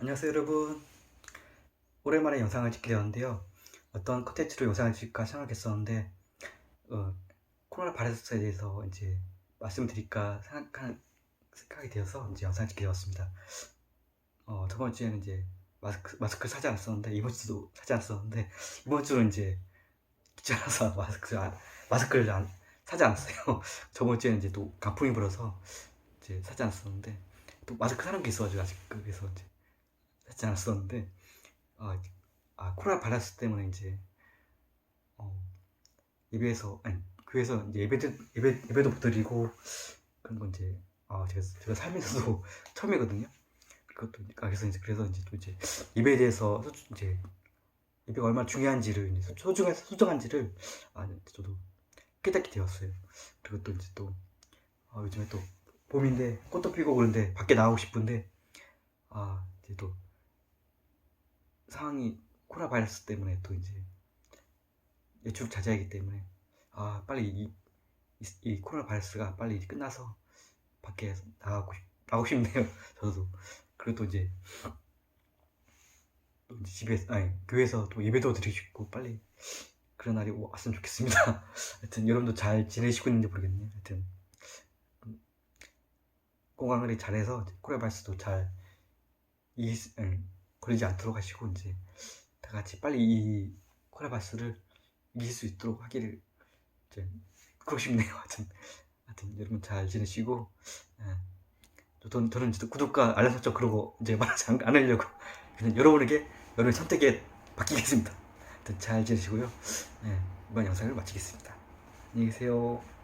안녕하세요 여러분. 오랜만에 영상을 찍게 되었는데요. 어떤 컨텐츠로 영상을 찍을까 생각했었는데 어, 코로나 바이러스에 대해서 이제 말씀드릴까 생각한, 생각이 되어서 이제 영상을 찍게 되었습니다. 어, 저번 주에는 이제 마스크, 마스크를 사지 않았었는데 이번 주도 사지 않았었는데 이번 주는 이제 귀찮아서 마스크 안, 마스크를 안, 사지 않았어요. 저번 주에는 이제 또 가풍이 불어서 이제 사지 않았었는데 또 마스크 사는 게 있어가지고 아직 그래서 이제 하지 않았었는데 아, 아 코로나 바이러스 때문에 이제 어, 예배에서 아니 교회에서 이제 예배도 예배 예배도 못 드리고 그런 건 이제 아 제가 제가 살면서도 처음이거든요. 그것도 아, 그래서 이제 그래서 이제 또 이제 예배에 대해서 소- 이제 예배가 얼마나 중요한지를 이제 소중한 소중한지를 아 저도 깨닫게 되었어요. 그리고 또 이제 또 아, 요즘에 또 봄인데 꽃도 피고 그런데 밖에 나가고 싶은데 아 이제 또 상황이 코로나 바이러스 때문에 또 이제 외출 자제하기 때문에 아 빨리 이, 이, 이 코로나 바이러스가 빨리 끝나서 밖에 나가고 싶, 나가고 싶네요 저도. 그리고 또 이제 또 이제 집에 아니 교회에서 또 예배도 드리고 싶고 빨리 그런 날이 왔으면 좋겠습니다. 하여튼 여러분도 잘 지내시고 있는지 모르겠네요. 하여튼 음, 건강을 잘해서 코로나 바이러스도 잘 이, 아 니, 걸리지 않도록 하시고 이제 다 같이 빨리 이 코로나 바이러스를 이길 수 있도록 하기를 이제 그러고 싶네요. 하여튼, 하여튼 여러분 잘 지내시고 예. 저- 저는 저는 구독과 알람 설정 그러고 이제 말하지 않, 않으려고 그냥 여러분에게 여러분의 선택에 맡기겠습니다. 하여튼 잘 지내시고요. 예, 이번 영상을 마치겠습니다. 안녕히 계세요.